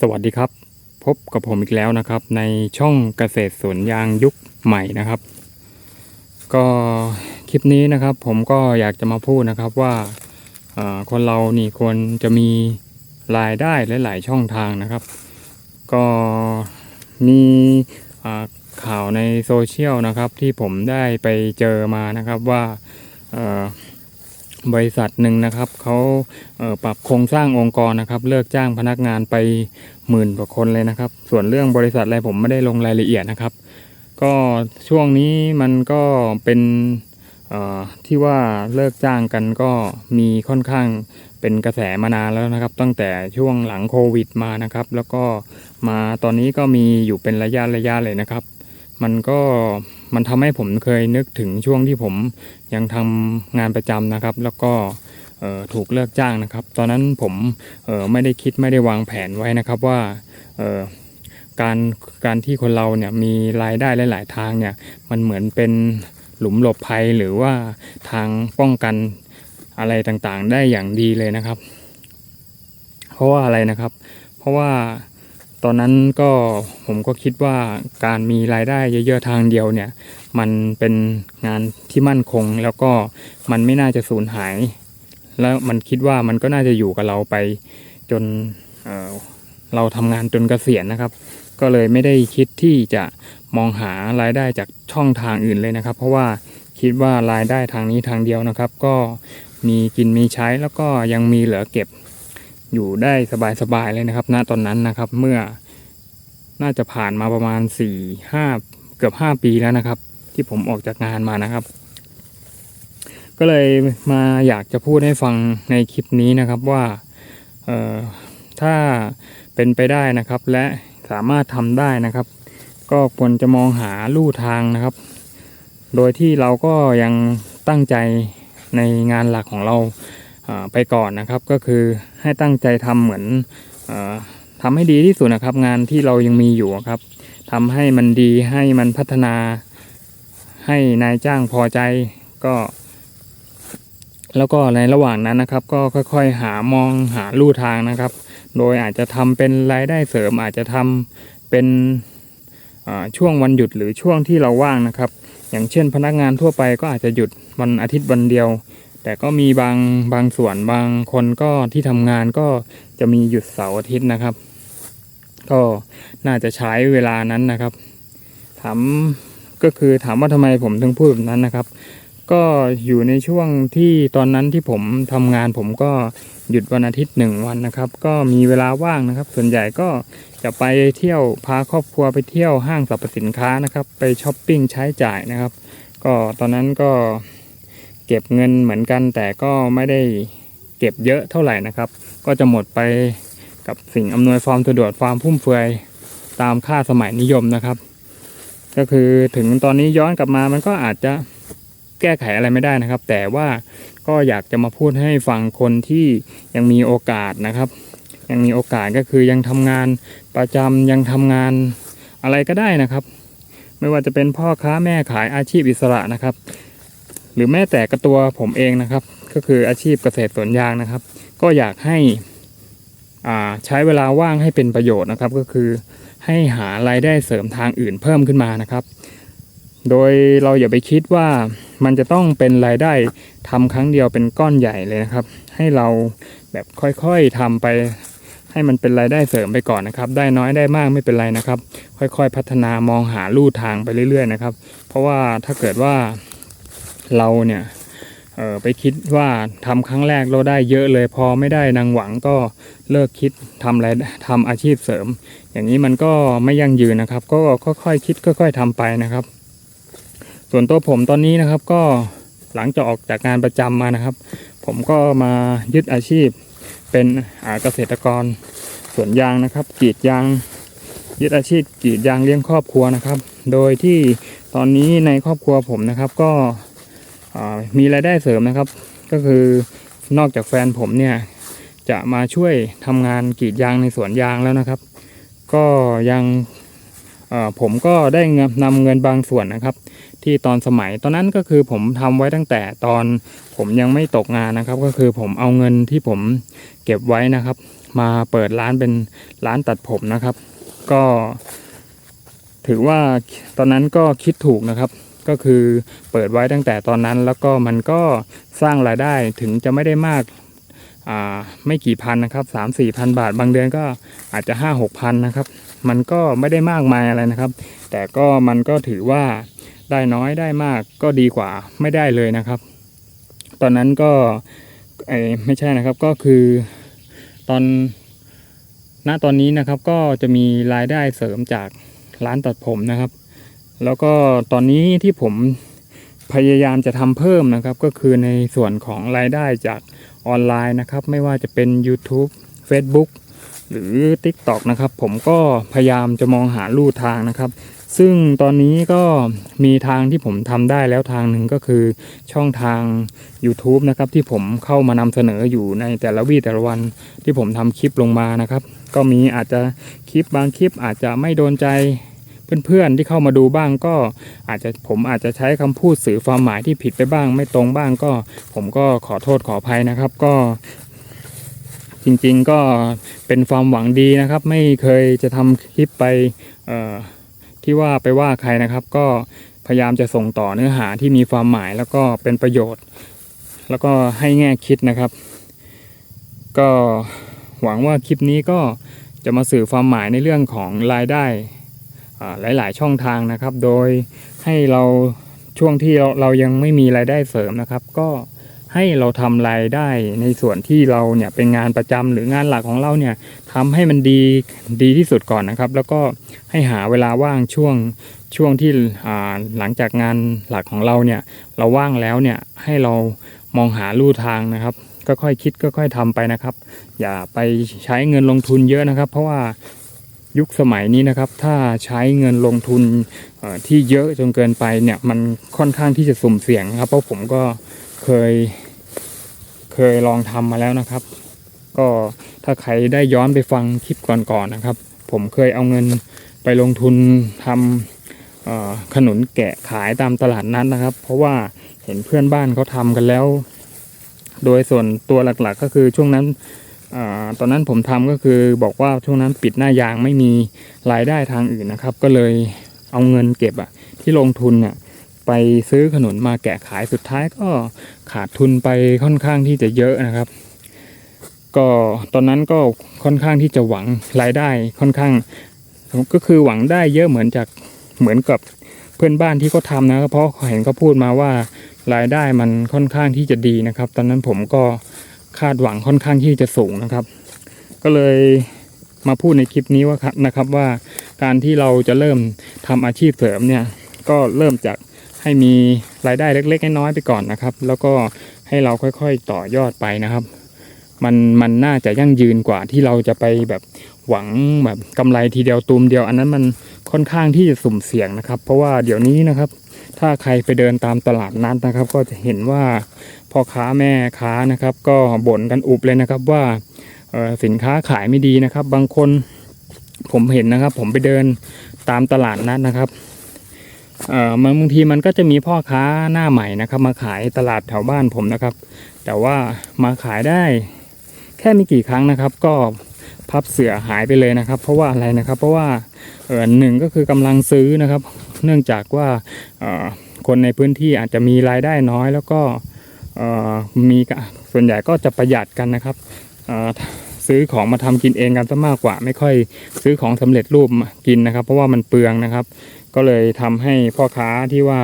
สวัสดีครับ พบกับผมอีกแล้วนะครับ ในช่องเกษตรสวนยางยุคใหม่นะครับ ก็คลิปนี้นะครับ ผมก็อยากจะมาพูดนะครับว่าคนเรานี่ควรจะมีรายได้หลาย ๆ ช่องทางนะครับ ก็มีข่าวในโซเชียลนะครับ ที่ผมได้ไปเจอมานะครับว่า บริษัทหนึ่งนะครับเขาเปรับโครงสร้างองค์กรนะครับ เลิกจ้างพนักงานไปหมื่นกว่าคนเลยนะครับ ส่วนเรื่องบริษัทอะไรผมไม่ได้ลงรายละเอียดนะครับ ก็ช่วงนี้มันก็เป็นที่ว่าเลิกจ้างกันก็มีค่อนข้างเป็นกระแสมานานแล้วนะครับ ตั้งแต่ช่วงหลังโควิดมานะครับ แล้วก็มาตอนนี้ก็มีอยู่เป็นระยะระยะเลยนะครับ มันก็ มันทำให้ผมเคยนึกถึงช่วงที่ผมยังทำงานประจำนะครับ แล้วก็ถูกเลิกจ้างนะครับ ตอนนั้นผมไม่ได้คิดไม่ได้วางแผนไว้นะครับว่าการการที่คนเราเนี่ยมีรายได้หลาย ๆ ทางเนี่ยมันเหมือนเป็นหลุมหลบภัยหรือว่าทางป้องกันอะไรต่างๆ ได้อย่างดีเลยนะครับ เพราะว่าอะไรนะครับ เพราะว่า ตอนนั้นก็ผมก็คิดว่าการมีรายได้เยอะๆทางเดียวเนี่ย มันเป็นงานที่มั่นคง แล้วก็มันไม่น่าจะสูญหาย แล้วมันคิดว่ามันก็น่าจะอยู่กับเราไปจนเเราทำงานจนเกษียณนะครับ ก็เลยไม่ได้คิดที่จะมองหารายได้จากช่องทางอื่นเลยนะครับ เพราะว่าคิดว่ารายได้ทางนี้ทางเดียวนะครับ ก็มีกินมีใช้แล้วก็ยังมีเหลือเก็บ อยู่ได้สบายๆเลยนะครับ ณตอนนั้นนะครับ เมื่อน่าจะผ่านมาประมาณสี่ห้าเกือบห้าปีแล้วนะครับ ที่ผมออกจากงานมานะครับ ก็เลยมาอยากจะพูดให้ฟังในคลิปนี้นะครับว่าถ้าเป็นไปได้นะครับ และสามารถทำได้นะครับ ก็ควรจะมองหาลู่ทางนะครับ โดยที่เราก็ยังตั้งใจในงานหลักของเรา ไปก่อนนะครับ ก็คือให้ตั้งใจทำเหมือนออทำให้ดีที่สุดนะครับ งานที่เรายังมีอยู่ครับทำให้มันดีให้มันพัฒนา ให้นายจ้างพอใจก็ แล้วก็ในระหว่างนั้นนะครับ ก็ค่อย ๆ หามองหาลู่ทางนะครับ โดยอาจจะทำเป็นรายได้เสริมอาจจะทำเป็นช่วงวันหยุดหรือช่วงที่เราว่างนะครับ อย่างเช่น พนักงานทั่วไปก็อาจจะหยุดวันอาทิตย์วันเดียว แต่ก็มีบางบางส่วนบางคนก็ที่ทำงานก็จะมีหยุดเสาร์อาทิตย์นะครับ ก็น่าจะใช้เวลานั้นนะครับ ถามก็คือถามว่าทำไมผมถึงพูดแบบนั้นนะครับ ก็อยู่ในช่วงที่ตอนนั้นที่ผมทำงานผมก็หยุดวันอาทิตย์หนึ่งวันนะครับ ก็มีเวลาว่างนะครับ ส่วนใหญ่ก็จะไปเที่ยวพาครอบครัวไปเที่ยวห้างสรรพสินค้านะครับ ไปช้อปปิ้งใช้จ่ายนะครับ ก็ตอนนั้นก็ เก็บเงินเหมือนกัน แต่ก็ไม่ได้เก็บเยอะเท่าไหร่นะครับ ก็จะหมดไปกับสิ่งอำนวยความสะดวกความฟุ่มเฟือยตามค่าสมัยนิยมนะครับ ก็คือถึงตอนนี้ย้อนกลับมามันก็อาจจะแก้ไขอะไรไม่ได้นะครับ แต่ว่าก็อยากจะมาพูดให้ฟังคนที่ยังมีโอกาสนะครับ ยังมีโอกาสก็คือยังทำงานประจำยังทำงานอะไรก็ได้นะครับ ไม่ว่าจะเป็นพ่อค้าแม่ขายอาชีพอิสระนะครับ หรือแม้แต่กระตัวผมเองนะครับ ก็คืออาชีพเกษตรสวนยางนะครับ ก็อยากให้อ่าใช้เวลาว่างให้เป็นประโยชน์นะครับ ก็คือให้หารายได้เสริมทางอื่นเพิ่มขึ้นมานะครับ โดยเราอย่าไปคิดว่ามันจะต้องเป็นรายได้ทำครั้งเดียวเป็นก้อนใหญ่เลยนะครับ ให้เราแบบค่อยๆทำไป ให้มันเป็นรายได้เสริมไปก่อนนะครับ ได้น้อยได้มากไม่เป็นไรนะครับ ค่อยๆ พัฒนามองหาลู่ทางไปเรื่อย ๆ นะครับ เพราะว่าถ้าเกิดว่า เราเนี่ยเออไปคิดว่าทำครั้งแรกเราได้เยอะเลย พอไม่ได้นางหวังก็เลิกคิดทำอะไรทำอาชีพเสริม อย่างนี้มันก็ไม่ยั่งยืนนะครับ ก็ค่อยๆคิดค่อย ๆทำไปนะครับ ส่วนตัวผมตอนนี้นะครับก็หลังจากออกจากงานประจำมานะครับ ผมก็มายึดอาชีพเป็นอาเกษตรกรสวนยางนะครับกรีดยาง ยึดอาชีพกรีดยางเลี้ยงครอบครัวนะครับ โดยที่ตอนนี้ในครอบครัวผมนะครับก็ มีรายได้เสริมนะครับ ก็คือนอกจากแฟนผมเนี่ยจะมาช่วยทำงานกรีดยางในสวนยางแล้วนะครับ ก็ยังผมก็ได้เงินนำเงินบางส่วนนะครับ ที่ตอนสมัยตอนนั้นก็คือผมทำไว้ตั้งแต่ตอนผมยังไม่ตกงานนะครับ ก็คือผมเอาเงินที่ผมเก็บไว้นะครับ มาเปิดร้านเป็นร้านตัดผมนะครับ ก็ ถือว่าตอนนั้นก็คิดถูกนะครับ ก็คือเปิดไว้ตั้งแต่ตอนนั้น แล้วก็มันก็สร้างรายได้ถึงจะไม่ได้มากาไม่กี่พันนะครับสามสี่พันบาท บางเดือนก็อาจจะห้าหกพันนะครับ มันก็ไม่ได้มากมายอะไรนะครับ แต่ก็มันก็ถือว่าได้น้อยได้มากก็ดีกว่าไม่ได้เลยนะครับ ตอนนั้นก็ไม่ใช่นะครับก็คือตอนณตอนนี้นะครับก็จะมีรายได้เสริมจากร้านตัดผมนะครับ แล้วก็ตอนนี้ที่ผมพยายามจะทำเพิ่มนะครับ ก็คือในส่วนของรายได้จากออนไลน์นะครับ ไม่ว่าจะเป็น YouTube Facebook หรือ TikTok นะครับ ผมก็พยายามจะมองหาลู่ทางนะครับ ซึ่งตอนนี้ก็มีทางที่ผมทำได้แล้วทางหนึ่งก็คือช่องทาง YouTube นะครับ ที่ผมเข้ามานำเสนออยู่ในแต่ละวี่แต่ละวันที่ผมทำคลิปลงมานะครับ ก็มีอาจจะคลิปบางคลิปอาจจะไม่โดนใจ เพื่อนๆที่เข้ามาดูบ้างก็อาจจะผมอาจจะใช้คำพูดสื่อความหมายที่ผิดไปบ้าง ไม่ตรงบ้างก็ ผมก็ขอโทษขออภัยนะครับ ก็ จริงๆก็เป็นความหวังดีนะครับ ไม่เคยจะทำคลิปไปที่ว่าไปว่าใครนะครับ ก็พยายามจะส่งต่อเนื้อหาที่มีความหมายแล้วก็เป็นประโยชน์ แล้วก็ให้แง่คิดนะครับ ก็หวังว่าคลิปนี้ก็จะมาสื่อความหมายในเรื่องของรายได้ หลาย ๆ ช่องทางนะครับ โดยให้เราช่วงที่เราเรายังไม่มีรายได้เสริมนะครับ ก็ให้เราทำรายได้ในส่วนที่เราเนี่ยเป็นงานประจำหรืองานหลักของเราเนี่ยทำให้มันดีดีที่สุดก่อนนะครับ แล้วก็ให้หาเวลาว่างช่วงช่วงที่หลังจากงานหลักของเราเนี่ยเราว่างแล้วเนี่ยให้เรามองหาลู่ทางนะครับก็ค่อยคิดก็ค่อยทำไปนะครับ อย่าไปใช้เงินลงทุนเยอะนะครับ เพราะว่า ยุคสมัยนี้นะครับ ถ้าใช้เงินลงทุนที่เยอะจนเกินไปเนี่ย มันค่อนข้างที่จะสุ่มเสี่ยงครับ เพราะผมก็เคยเคยลองทำมาแล้วนะครับ ก็ถ้าใครได้ย้อนไปฟังคลิปก่อนๆนะครับ ผมเคยเอาเงินไปลงทุนทำขนุนแกะขายตามตลาดนัดนะครับ เพราะว่าเห็นเพื่อนบ้านเขาทำกันแล้ว โดยส่วนตัวหลักๆ ก็คือช่วงนั้น อตอนนั้นผมทำก็คือบอกว่าช่วงนั้นปิดหน้ายางไม่มีรายได้ทางอื่นนะครับ ก็เลยเอาเงินเก็บอะที่ลงทุนเนี่ยไปซื้อขนุนมาแกะขายสุดท้ายก็ขาดทุนไปค่อนข้างที่จะเยอะนะครับ ก็ตอนนั้นก็ค่อนข้างที่จะหวังรายได้ค่อนข้าง ก็คือหวังได้เยอะเหมือนจากเหมือนกับเพื่อนบ้านที่เขาทำนะครับเพราะเห็นเขาพูดมาว่ารายได้มันค่อนข้างที่จะดีนะครับ ตอนนั้นผมก็ คาดหวังค่อนข้างที่จะสูงนะครับ ก็เลยมาพูดในคลิปนี้ว่านะครับว่าการที่เราจะเริ่มทำอาชีพเสริมเนี่ยก็เริ่มจากให้มีรายได้เล็กๆน้อยๆไปก่อนนะครับ แล้วก็ให้เราค่อยๆต่อยอดไปนะครับ มันมันน่าจะยั่งยืนกว่าที่เราจะไปแบบหวังแบบกำไรทีเดียวตูมเดียว อันนั้นมันค่อนข้างที่จะสุ่มเสี่ยงนะครับ เพราะว่าเดี๋ยวนี้นะครับ ถ้าใครไปเดินตามตลาดนัดนะครับ ก็จะเห็นว่า พ่อค้าแม่ค้านะครับ ก็บ่นกันอุบเลยนะครับว่าสินค้าขายไม่ดีนะครับ บางคนผมเห็นนะครับ ผมไปเดินตามตลาดนัดนะครับมันบางทีมันก็จะมีพ่อค้าหน้าใหม่นะครับ มาขายตลาดแถวบ้านผมนะครับ แต่ว่ามาขายได้ แค่ไม่กี่ครั้งนะครับ ก็พับเสือหายไปเลยนะครับ เพราะว่าอะไรนะครับ เพราะว่าเออหนึ่งก็คือกำลังซื้อนะครับ เนื่องจากว่าคนในพื้นที่อาจจะมีรายได้น้อยแล้วก็ มีกะส่วนใหญ่ก็จะประหยัดกันนะครับซื้อของมาทำกินเองกันซะมากกว่า ไม่ค่อยซื้อของสำเร็จรูปมากินนะครับ เพราะว่ามันเปลืองนะครับ ก็เลยทำให้พ่อค้าที่ว่า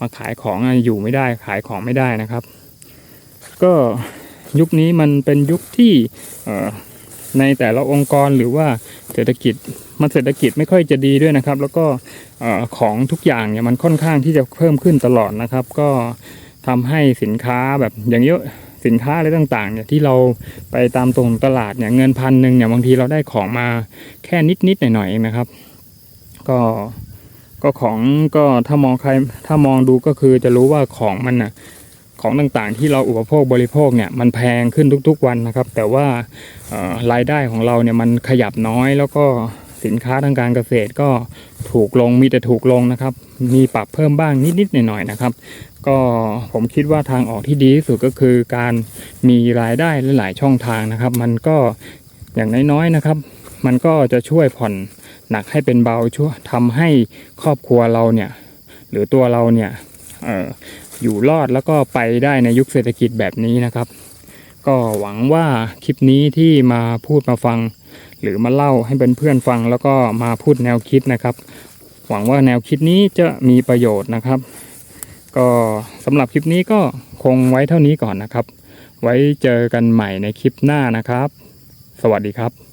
มาขายของอยู่ไม่ได้ขายของไม่ได้นะครับ ก็ยุคนี้มันเป็นยุคที่ในแต่ละองค์กรหรือว่าเศรษฐกิจมันเศรษฐกิจไม่ค่อยจะดีด้วยนะครับ แล้วก็ของทุกอย่างเนี่ยมันค่อนข้างที่จะเพิ่มขึ้นตลอดนะครับ ก็ ทำให้สินค้าแบบอย่างเยอะสินค้าอะไรต่างๆเนี่ยที่เราไปตามตรงตลาดเนี่ยเงินพันหนึ่งเนี่ยบางทีเราได้ของมาแค่นิดๆหน่อยๆเองนะครับ ก็ก็ของก็ถ้ามองใครถ้ามองดูก็คือจะรู้ว่าของมันน่ะของต่างๆ ที่เราอุปโภคบริโภคเนี่ยมันแพงขึ้นทุกๆวันนะครับ แต่ว่ารายได้ของเราเนี่ยมันขยับน้อยแล้วก็ สินค้าทางการเกษตรก็ถูกลงมีแต่ถูกลงนะครับ มีปรับเพิ่มบ้างนิดๆหน่อยๆนะครับ ก็ผมคิดว่าทางออกที่ดีที่สุดก็คือการมีรายได้หลายๆช่องทางนะครับ มันก็อย่างน้อยๆนะครับ มันก็จะช่วยผ่อนหนักให้เป็นเบาช่วยทำให้ครอบครัวเราเนี่ยหรือตัวเราเนี่ยอออยู่รอดแล้วก็ไปได้ในยุคเศรษฐกิจแบบนี้นะครับ ก็หวังว่าคลิปนี้ที่มาพูดมาฟัง หรือมาเล่าให้เพื่อนๆฟังแล้วก็มาพูดแนวคิดนะครับ หวังว่าแนวคิดนี้จะมีประโยชน์นะครับ ก็สำหรับคลิปนี้ก็คงไว้เท่านี้ก่อนนะครับ ไว้เจอกันใหม่ในคลิปหน้านะครับ สวัสดีครับ